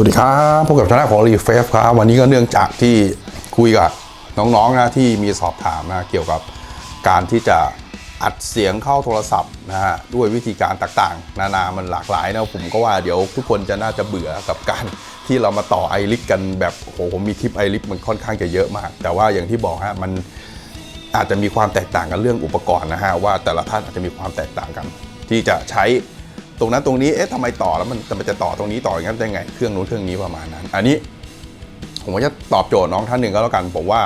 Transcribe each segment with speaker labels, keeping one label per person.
Speaker 1: สวัสดีครับพบกับช anel ของ r e f r e s h ครับวันนี้ก็เนื่องจากที่คุยกับน้องๆนะที่มีสอบถามนะเกี่ยวกับการที่จะอัดเสียงเข้าโทรศัพท์นะฮะด้วยวิธีการต่างๆ นานามันหลากหลายนะผมก็ว่าเดี๋ยวทุกคนจะน่าจะเบื่อกับการที่เรามาต่อไอริกกันแบบโอ้โหผมมีคลิปไอริกมันค่อนข้างจะเยอะมาก แต่ว่าอย่างที่บอกฮะมันอาจจะมีความแตกต่างกันเรื่องอุปกรณ์นะฮะว่าแต่ละท่านอาจจะมีความแตกต่างกัน ที่จะใช้ ตรงนั้นตรงนี้เอ๊ะทำไมต่อแล้วมันมันจะต่อตรงนี้ต่ออย่างนั้นได้ไง เครื่องนู้นเครื่องนี้ประมาณนั้น อันนี้ผมก็จะตอบโจทย์น้องท่านหนึ่งก็แล้วกันผมว่า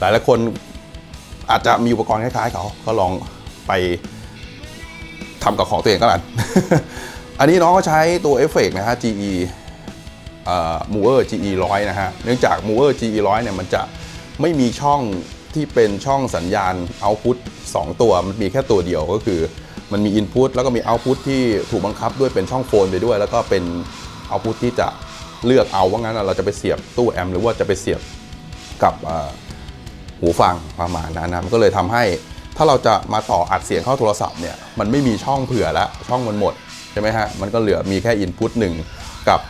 Speaker 1: หลายหลายคนอาจจะมีอุปกรณ์คล้ายๆเขาก็ลองไปทำกับของตัวเองก็แล้วกันอันนี้น้องก็ใช้ตัวเอฟเฟกต์นะฮะ GE มูเออร์ GE 100นะฮะ เนื่องจากมูเออร์ GE 100เนี่ยมันจะไม่มีช่องที่เป็นช่องสัญญาณ output 2ตัว มันมีแค่ตัวเดียวก็คือ มันมี input แล้วก็มี output ที่ถูกบังคับด้วยเป็นช่องโฟนไปด้วย แล้วก็เป็น output ที่จะเลือกเอาว่างั้นเราจะไปเสียบตู้แอมหรือว่าจะไปเสียบกับหูฟังประมาณนั้นนะมันก็เลยทำให้ถ้าเราจะมาต่ออัดเสียงเข้าโทรศัพท์เนี่ยมันไม่มีช่องเผื่อแล้วช่องมันหมดใช่ไหมฮะมันก็เหลือมีแค่ input 1 กับ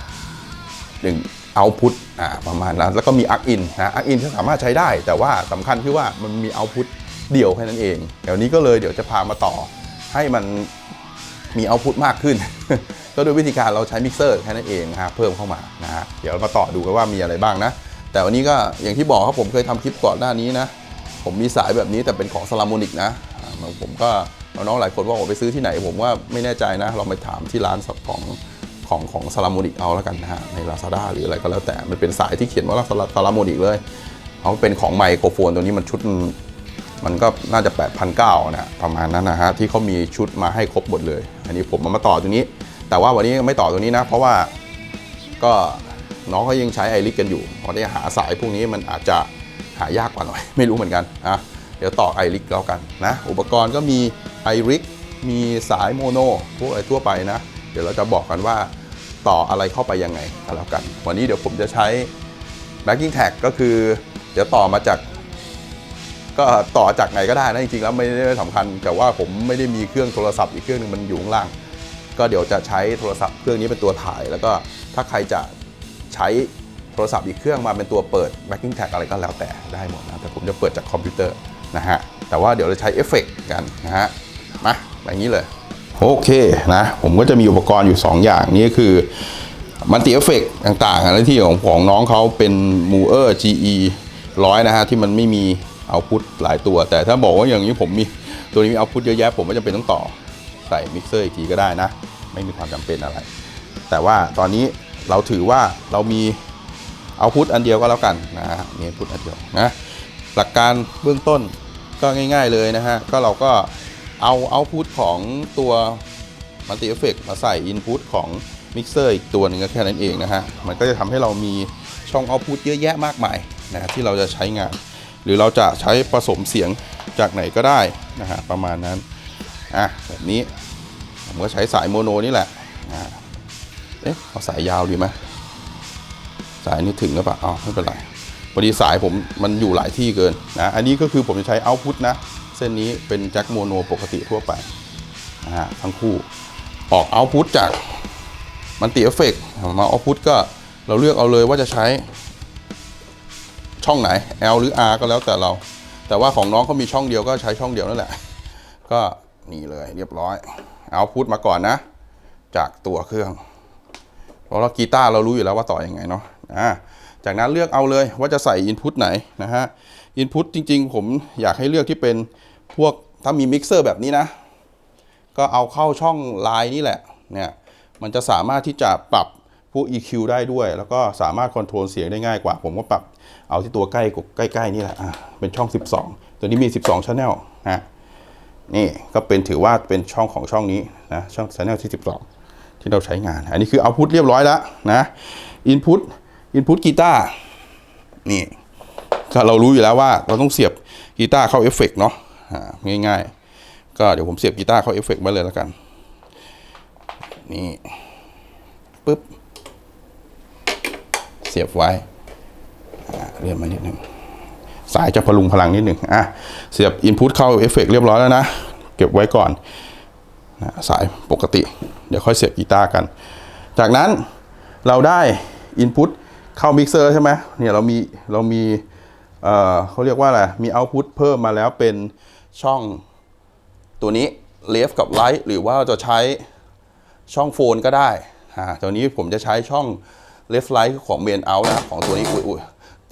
Speaker 1: หนึ่งเอาพุทอ่าประมาณนั้นแล้วก็มีอักอินนะอักอินก็สามารถใช้ได้ แต่ว่าสำคัญที่ว่ามันมีเอาพุทเดี่ยวแค่นั้นเอง เดี๋ยวนี้ก็เลยเดี๋ยวจะพามาต่อ ให้มันมีเอาพุทมากขึ้น ก็โดยวิธีการเราใช้มิกเซอร์แค่นั้นเองนะฮะเพิ่มเข้ามานะฮะเดี๋ยวมาต่อดูกันว่ามีอะไรบ้างนะ แต่วันนี้ก็อย่างที่บอกครับผมเคยทำคลิปก่อนหน้านี้นะ ผมมีสายแบบนี้แต่เป็นของซาลามอนิกนะผมก็น้องๆหลายคนว่าผมไปซื้อที่ไหน ผมว่าไม่แน่ใจนะลองไปถามที่ร้านของของของซาลามอนิกเอาแล้วกันนะฮะใน Lazada หรืออะไรก็แล้วแต่มันเป็นสายที่เขียนว่าซาลามอนิกเลยเอาเป็นของไมโครโฟนตัวนี้มันชุด มันก็น่าจะ 8,900นะประมาณนั้นนะฮะที่เขามีชุดมาให้ครบหมดเลย อันนี้ผมมามาต่อตัวนี้ แต่ว่าวันนี้ไม่ต่อตัวนี้นะ เพราะว่าก็น้องเขายังใช้ไอริกกันอยู่เพราะได้หาสายพวกนี้มันอาจจะหายากกว่าหน่อย ไม่รู้เหมือนกันอะเดี๋ยวต่อไอริกแล้วกันนะอุปกรณ์ก็มีไอริกมีสายโมโนพวกอะไรทั่วไปนะ เดี๋ยวเราจะบอกกันว่าต่ออะไรเข้าไปยังไงก็แล้วกัน วันนี้เดี๋ยวผมจะใช้ backing tag ก็คือ เดี๋ยวต่อมาจาก ก็ต่อจากไหนก็ได้นะจริงๆแล้วไม่ได้สำคัญ แต่ว่าผมไม่ได้มีเครื่องโทรศัพท์อีกเครื่องหนึงมันอยู่ข้างล่าง ก็เดี๋ยวจะใช้โทรศัพท์เครื่องนี้เป็นตัวถ่าย แล้วก็ถ้าใครจะใช้โทรศัพท์อีกเครื่องมาเป็นตัวเปิด backing tag อะไรก็แล้วแต่ได้หมดนะแต่ผมจะเปิดจากคอมพิวเตอร์นะฮะแต่ว่าเดี๋ยวเราใช้เอฟเฟกต์กันนะฮะมาแบบนี้เลยโอเคนะผมก็จะมีอุปกรณ์อยู่ 2 อย่างนี่คือมันติเอฟเฟกต่างๆนะที่ของของน้องเขาเป็นมูเออร์ GE ร้อยนะฮะที่มันไม่มี เอาพุทหลายตัว แต่ถ้าบอกว่าอย่างนี้ผมมีตัวนี้มีเอาพุทเยอะแยะผมไม่จำเป็นต้องต่อใส่มิกเซอร์อีกทีก็ได้นะ ไม่มีความจำเป็นอะไร แต่ว่าตอนนี้เราถือว่าเรามีเอาพุทอันเดียวก็แล้วกันนะมีพุทอันเดียวนะหลักการเบื้องต้นก็ง่าย ๆเลยนะฮะก็เราก็เอาเอาพุทของตัวมัลติเอฟเฟกมาใส่อินพุตของมิกเซอร์อีกตัวหนึ่งก็แค่นั้นเองนะฮะ มันก็จะทำให้เรามีช่องเอาพุทเยอะแยะมากมายนะที่เราจะใช้งาน หรือเราจะใช้ผสมเสียงจากไหนก็ได้นะฮะประมาณนั้นอะแบบนี้ผมก็ใช้สายโมโนนี่แหละอ่าเอ๊ะเอาสายยาวดีไหมสายนี้ถึงหรือเปล่าอ๋อไม่เป็นไรพอดีสายผมมันอยู่หลายที่เกินนะอันนี้ก็คือผมจะใช้เอาพุตนะ เส้นนี้เป็นแจ็คโมโนปกติทั่วไปนะฮะทั้งคู่ออกเอาพุตจากมันติเอฟเฟกมาเอาพุตก็เราเลือกเอาเลยว่าจะใช้ ช่องไหน L หรือ R ก็แล้วแต่เรา แต่ว่าของน้องเขามีช่องเดียวก็ใช้ช่องเดียวนั่นแหละ ก็นี่เลยเรียบร้อยเอาพุทมาก่อนนะ จากตัวเครื่อง เพราะเรากีตาร์เรารู้อยู่แล้วว่าต่ออยังไงเนาะอ่าจากนั้นเลือกเอาเลยว่าจะใส่อินพุตไหนนะฮะอินพุตจริง ๆ ผมอยากให้เลือกที่เป็นพวกถ้ามีมิกเซอร์แบบนี้นะ ก็เอาเข้าช่องไลน์นี่แหละเนี่ยมันจะสามารถที่จะปรับ พวก EQ ได้ด้วย แล้วก็สามารถคอนโทรลเสียงได้ง่ายกว่า ผมก็ปรับเอาที่ตัวใกล้ใกล้ๆนี่แหละะเป็นช่อง 12 ตัวนี้มี 12 Channel นะนี่ก็เป็นถือว่าเป็นช่องของช่องนี้นะช่อง Channel ที่ 12 ที่เราใช้งาน อันนี้คือเอาพุทเรียบร้อยแล้วนะ Input Input กีตาร์นี่ก็เรารู้อยู่แล้วว่าเราต้องเสียบกีตาร์เข้าเอฟเฟกต์เนาะง่ายๆ ก็เดี๋ยวผมเสียบกีตาร์เข้าเอฟเฟกต์ไว้เลยแล้วกัน นี่ปึ๊บ เสียบไว้เลื่อนมานิดนึงสายจะพลุงพลังนิดหนึ่งอะเสียบอินพุตเข้าเอฟเฟกเรียบร้อยแล้วนะ เก็บไว้ก่อนนะสายปกติ เดี๋ยวค่อยเสียบกีตาร์กัน จากนั้นเราได้ input เข้ามิกเซอร์ใช่ไหมเนี่ยเรามีเรามีเอ่อเขาเรียกว่าอะไร มี output เพิ่มมาแล้วเป็นช่องตัวนี้ left กับ right หรือว่าจะใช้ช่องโฟนก็ได้อ่าตัวนี้ผมจะใช้ช่อง left right ของ main out นะของตัวนี้อุ้ยอุ้ย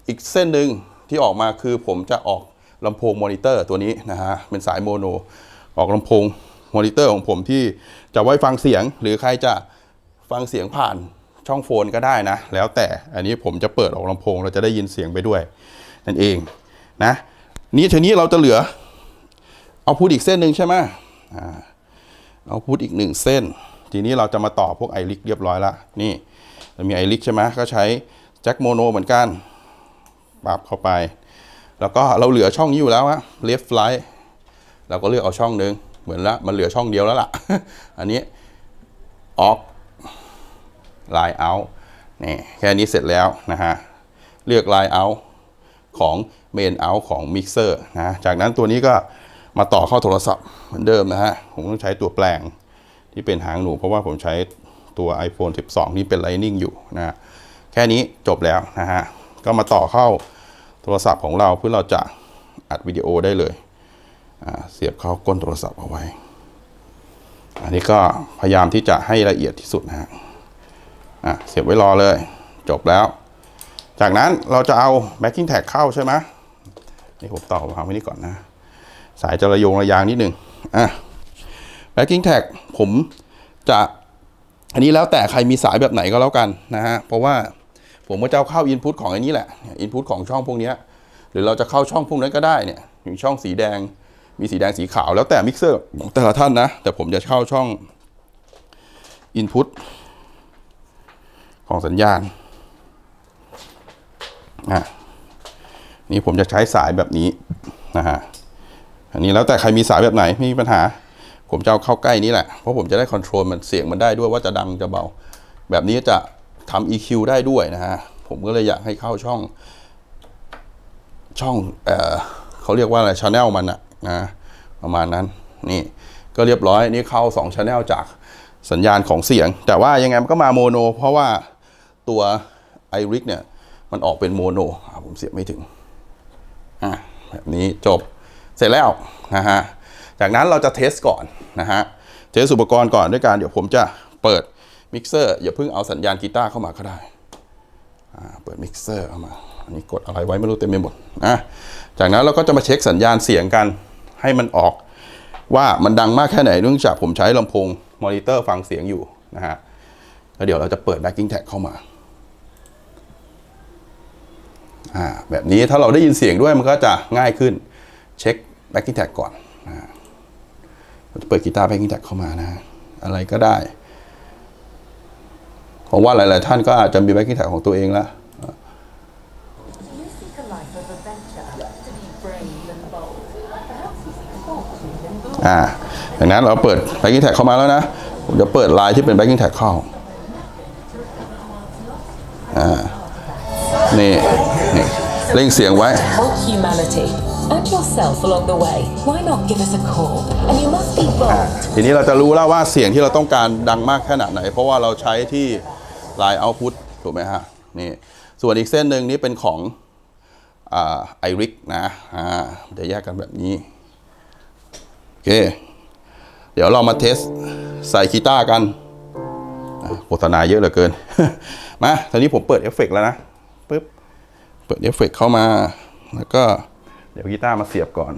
Speaker 1: อีกเส้นหนึ่งที่ออกมาคือผมจะออกลำโพงมอนิเตอร์ตัวนี้นะฮะเป็นสายโมโน ออกลำโพงมอนิเตอร์ของผมที่จะไว้ฟังเสียง หรือใครจะฟังเสียงผ่านช่องโฟนก็ได้นะ แล้วแต่อันนี้ผมจะเปิดออกลำโพง เราจะได้ยินเสียงไปด้วย นั่นเองนะนี้ทีนี้เราจะเหลือ เอาพูดอีกเส้นหนึ่งใช่ไหมเอาพูดอีกหนึ่งเส้น ทีนี้เราจะมาต่อพวกไอริกเรียบร้อยละนี่ มีไอริกใช่ไหมก็ใช้แจ็คโมโนเหมือนกัน ปรับเข้าไป แล้วก็เราเหลือช่องนี้อยู่แล้วอะเลฟไลท์เราก็เลือกเอาช่องหนึ่งเหมือนละมันเหลือช่องเดียวแล้วล่ะ อันนี้ออกไลน์เอานี่แค่นี้เสร็จแล้วนะฮะ เลือกไลน์เอาของเมนเอาของมิกเซอร์นะ จากนั้นตัวนี้ก็มาต่อเข้าโทรศัพท์เหมือนเดิมนะฮะ ผมต้องใช้ตัวแปลงที่เป็นหางหนูเพราะว่าผมใช้ ตัว iPhone 12 ที่เป็น Lightning อยู่นะแค่นี้จบแล้วนะฮะ ก็มาต่อเข้าโทรศัพท์ของเราเพื่อเราจะอัดวิดีโอได้เลย เสียบเข้าก้นโทรศัพท์เอาไว้ อันนี้ก็พยายามที่จะให้ละเอียดที่สุดนะฮะอะเสียบไว้รอเลย จบแล้ว จากนั้นเราจะเอา backing tag เข้าใช่ไหมนี่ผมต่อวางไว้นี่ก่อนนะ สายจะระโยงระยางนิดหนึ่งอะ backing tag ผมจะ อันนี้แล้วแต่ใครมีสายแบบไหนก็แล้วกันนะฮะ เพราะว่าผมก็จะเอาเข้า input ของอันนี้แหละ input ของช่องพวกนี้หรือเราจะเข้าช่องพวกนั้นก็ได้เนี่ยมีช่องสีแดง มีสีแดงสีขาวแล้วแต่มิกเซอร์ของแต่ละท่านนะ แต่ผมจะเข้าช่อง input ของสัญญาณอะนี่ผมจะใช้สายแบบนี้นะฮะอันนี้แล้วแต่ใครมีสายแบบไหนไม่มีปัญหา ผมจะเอาเข้าใกล้นี้แหละ เพราะผมจะได้คอนโทรลมันเสียงมันได้ด้วยว่าจะดังจะเบา แบบนี้จะทำ EQ ได้ด้วยนะฮะ ผมก็เลยอยากให้เข้าช่อง ช่องเออเขาเรียกว่าอะไรช n แนลมันอะนะประมาณนั้นนี่ก็เรียบร้อยนี่เข้า2ช n แนลจากสัญญาณของเสียง แต่ว่ายังไงมันก็มาโมโน เพราะว่าตัว i r i c เนี่ยมันออกเป็นโมโนผมเสียบไม่ถึงอะแบบนี้จบเสร็จแล้วนะฮะ จากนั้นเราจะเทสก่อนนะฮะ เทสอุปกรณ์ก่อนด้วยการเดี๋ยวผมจะเปิดมิกเซอร์อย่าเพิ่งเอาสัญญาณกีตาร์เข้ามาก็ได้อ่าเปิดมิกเซอร์เข้ามา อันนี้กดอะไรไว้ไม่รู้เต็มไปหมดอะจากนั้นเราก็จะมาเช็คสัญญาณเสียงกันให้มันออก ว่ามันดังมากแค่ไหนเนื่องจากผมใช้ลำโพงมอนิเตอร์ฟังเสียงอยู่นะฮะ แล้วเดี๋ยวเราจะเปิด backing tag เข้ามาแบบนี้ถ้าเราได้ยินเสียงด้วยมันก็จะง่ายขึ้น เช็ค backing tag ก่อน จะเปิดกีตาร์แพ็กกิ้งแท็กเข้ามานะ อะไรก็ได้ ผมว่าหลาย ๆ ท่านก็อาจจะมีแพ็กกิ้งแท็กของตัว
Speaker 2: เองละ
Speaker 1: อ่าดังนั้นเราเปิดแบ็กกิ้งแท็กเข้ามาแล้วนะ ผมจะเปิดไลน์ที่เป็นแบ็กกิ้งแท็กเข้า อ่า นี่ นี่เล่งเสียงไว้
Speaker 2: and yourself along the way. Why not give us a call? And you must be bold.
Speaker 1: ทีนี้เราจะรู้แล้วว่าเสียงที่เราต้องการดังมากขนาดไหน เพราะว่าเราใช้ที่ลายเอาพุตถูกไหมฮะนี่ส่วนอีกเส้นหนึ่งนี่เป็นของไอริกนะอ่าจะแยกกันแบบนี้ โอเค เดี๋ยวเรามาเทสใส่กีตาร์กันโฆษณาเยอะเหลือเกิน มาตอนนี้ผมเปิดเอฟเฟกต์แล้วนะปึ๊บเปิดเอฟเฟกต์เข้ามาแล้วก็ เดี๋ยวกีตาร์มาเสียบก่อน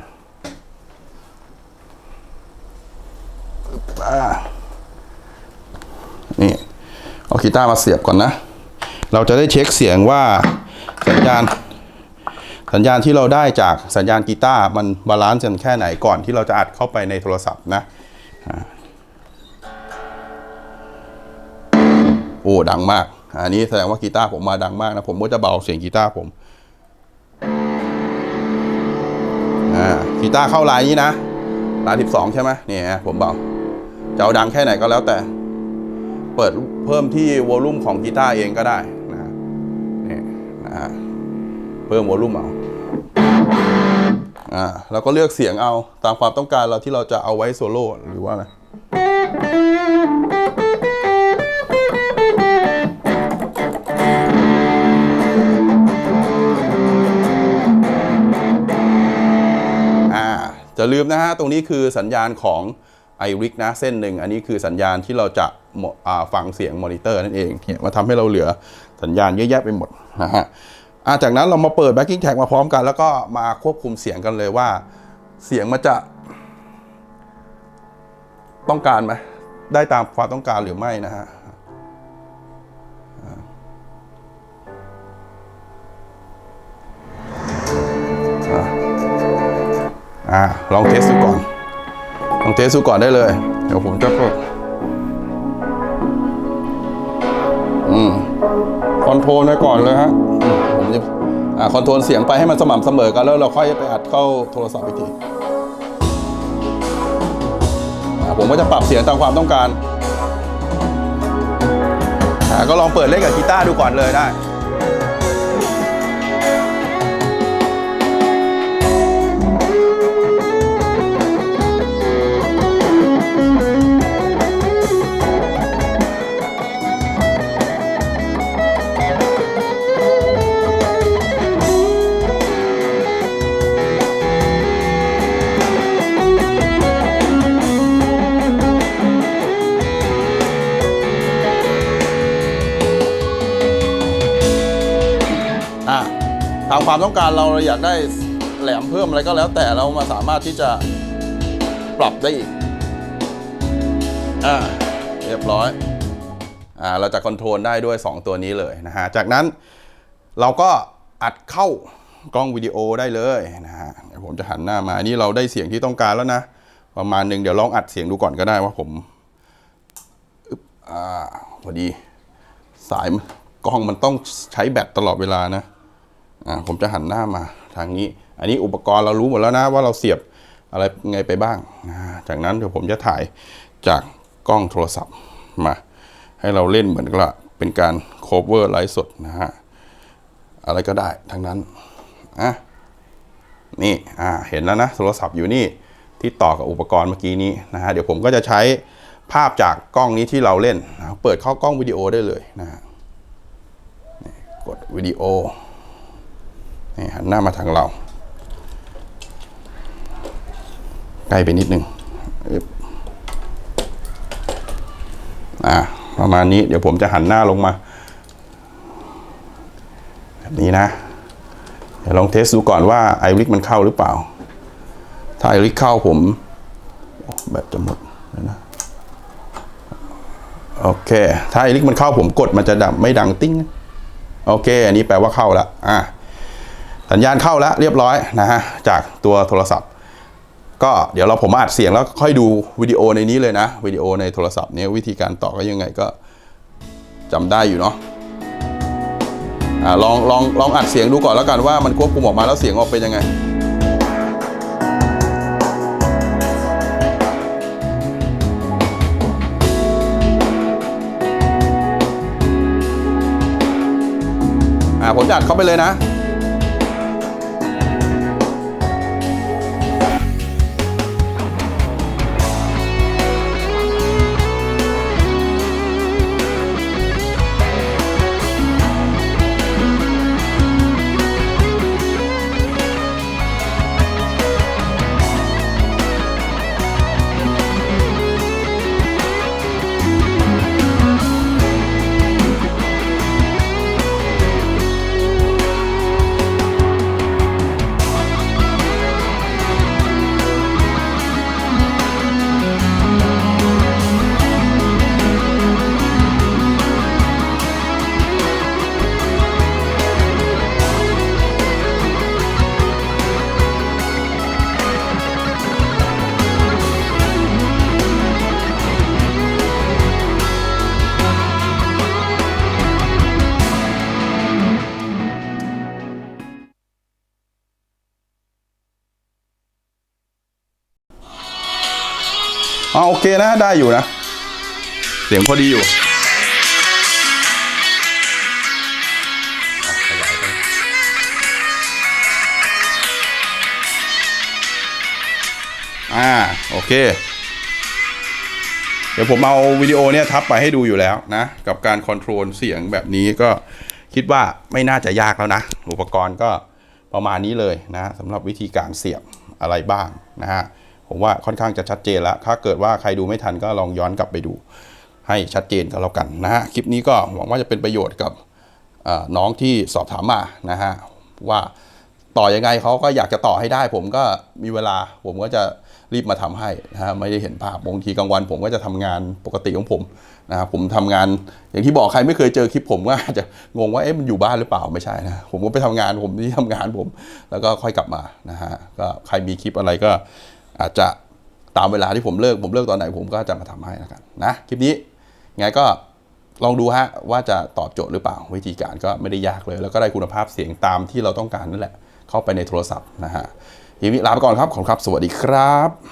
Speaker 1: อนี่เอากีตาร์มาเสียบก่อนนะ เราจะได้เช็คเสียงว่าสัญญาณสัญญาณที่เราได้จากสัญญาณกีตาร์มันบาลานซ์กันแค่ไหนก่อนที่เราจะอัดเข้าไปในโทรศัพท์นะโอ้ดังมาก อันนี้แสดงว่ากีตาร์ผมมาดังมากนะ ผมก็จะเบาเสียงกีตาร์ผม กีตาร์เข้าลายนี้นะลาย12 ใช่ไหมนี่ฮะผมเบาจะเอาดังแค่ไหนก็แล้วแต่ เปิดเพิ่มที่วอลลุ่มของกีตาร์เองก็ได้นะนี่นะฮะเพิ่มวอลลุ่มเอาอ่าแล้วก็เลือกเสียงเอาตามความต้องการเราที่เราจะเอาไว้โซโล่หรือว่าอะไร อย่าลืมนะฮะ ตรงนี้คือสัญญาณของ i r i c นะเส้นหนึ่ง อันนี้คือสัญญาณที่เราจะฟังเสียงมอนิเตอร์นั่นเองเนี่ยมาทำให้เราเหลือสัญญาณเยอะแยะไปหมดนะฮะจากนั้นเรามาเปิด backing tag มาพร้อมกัน แล้วก็มาควบคุมเสียงกันเลยว่า เสียงมันจะต้องการไหมได้ตามความต้องการหรือไม่นะฮะ อ่าลองเทสดูก่อน ลองเทสดูก่อนได้เลย เดี๋ยวผมจะกดอืมคอนโทรลไว้ก่อนเลยฮะผมจะอ่าคอนโทรลเสียงไปให้มันสม่ำเสมอกันแล้วเราค่อยไปอัดเข้าโทรศัพท์อีกทีผมก็จะปรับเสียงตามความต้องการ ก็ลองเปิดเล่นกับกีตาร์ดูก่อนเลยได้ ความต้องการเราเราอยากได้แหลมเพิ่มอะไรก็แล้วแต่เรามาสามารถที่จะปรับได้อีก อ่า เรียบร้อย อ่า เราจะคอนโทรลได้ด้วย 2 ตัวนี้เลยนะฮะ จากนั้นเราก็อัดเข้ากล้องวิดีโอได้เลยนะฮะ เดี๋ยวผมจะหันหน้ามา นี่เราได้เสียงที่ต้องการแล้วนะ ประมาณหนึ่งเดี๋ยวลองอัดเสียงดูก่อนก็ได้ว่าผมอึบอ่า พอดี สายกล้องมันต้องใช้แบตตลอดเวลานะ อ่าผมจะหันหน้ามาทางนี้ อันนี้อุปกรณ์เรารู้หมดแล้วนะว่าเราเสียบอะไรไงไปบ้าง จากนั้นเดี๋ยวผมจะถ่ายจากกล้องโทรศัพท์มา ให้เราเล่นเหมือนกับเป็นการ cover ไลฟ์สดนะฮะอะไรก็ได้ทั้งนั้นอะนี่อ่าเห็นแล้วนะโทรศัพท์อยู่นี่ที่ต่อกับอุปกรณ์เมื่อกี้นี้นะฮะเดี๋ยวผมก็จะใช้ภาพจากกล้องนี้ที่เราเล่นนะเปิดเข้ากล้องวิดีโอได้เลยนะฮะกดวิดีโอ นี่หันหน้ามาทางเรา ใกล้ไปนิดนึงอ่าประมาณนี้เดี๋ยวผมจะหันหน้าลงมาแบบนี้นะเดี๋ยวลองเทสดูก่อนว่าไอริกมันเข้าหรือเปล่า ถ้าไอริกเข้าผมแบตจะหมดนะโอเค ถ้าไอริกมันเข้าผมกดมันจะดับไม่ดังติ้งโอเค อันนี้แปลว่าเข้าล้วอะ สัญญาณเข้าแล้วเรียบร้อยนะฮะจากตัวโทรศัพท์ ก็เดี๋ยวเราผมอัดเสียงแล้วค่อยดูวิดีโอในนี้เลยนะวิดีโอในโทรศัพท์เนี่ยวิธีการต่อก็ยังไงก็จำได้อยู่เนาะอ่าลองลองลองอัดเสียงดูก่อนแล้วกันว่ามันควบคุมออกมาแล้วเสียงออกเป็นยังไงอ่าผมจะอัดเข้าไปเลยนะ อ๋อโอเคนะได้อยู่นะ เสียงพอดีอยู่อะขยายไปอ่าโอเค เดี๋ยวผมเอาวิดีโอเนี่ยทับไปให้ดูอยู่แล้วนะ กับการคอนโทรลเสียงแบบนี้ก็คิดว่าไม่น่าจะยากแล้วนะ อุปกรณ์ก็ประมาณนี้เลยนะสำหรับวิธีการเสียบอะไรบ้างนะฮะ ผมว่าค่อนข้างจะชัดเจนแล้ว ถ้าเกิดว่าใครดูไม่ทันก็ลองย้อนกลับไปดู ให้ชัดเจนก็แล้วกันนะฮะ คลิปนี้ก็หวังว่าจะเป็นประโยชน์กับน้องที่สอบถามมานะฮะว่าต่อยังไงเขาก็อยากจะต่อให้ได้ ผมก็มีเวลา ผมก็จะรีบมาทำให้นะฮะไม่ได้เห็นภาพบางทีกลางวัน ผมก็จะทำงานปกติของผมนะครับผมทำงานอย่างที่บอกใครไม่เคยเจอคลิปผมก็อาจจะงงว่าเอ๊ะมันอยู่บ้านหรือเปล่าไม่ใช่นะผมก็ไปทำงานผมที่ทำงานผม แล้วก็ค่อยกลับมานะฮะก็ใครมีคลิปอะไรก็ อาจจะตามเวลาที่ผมเลิก ผมเลิกตอนไหนผมก็จะมาทำให้นะครับนะคลิปนี้ไงก็ลองดูฮะว่าจะตอบโจทย์หรือเปล่าวิธีการก็ไม่ได้ยากเลย แล้วก็ได้คุณภาพเสียงตามที่เราต้องการนั่นแหละ เข้าไปในโทรศัพท์นะฮะทีนี้ลาไปก่อนครับขอบคุณครับ สวัสดีครับ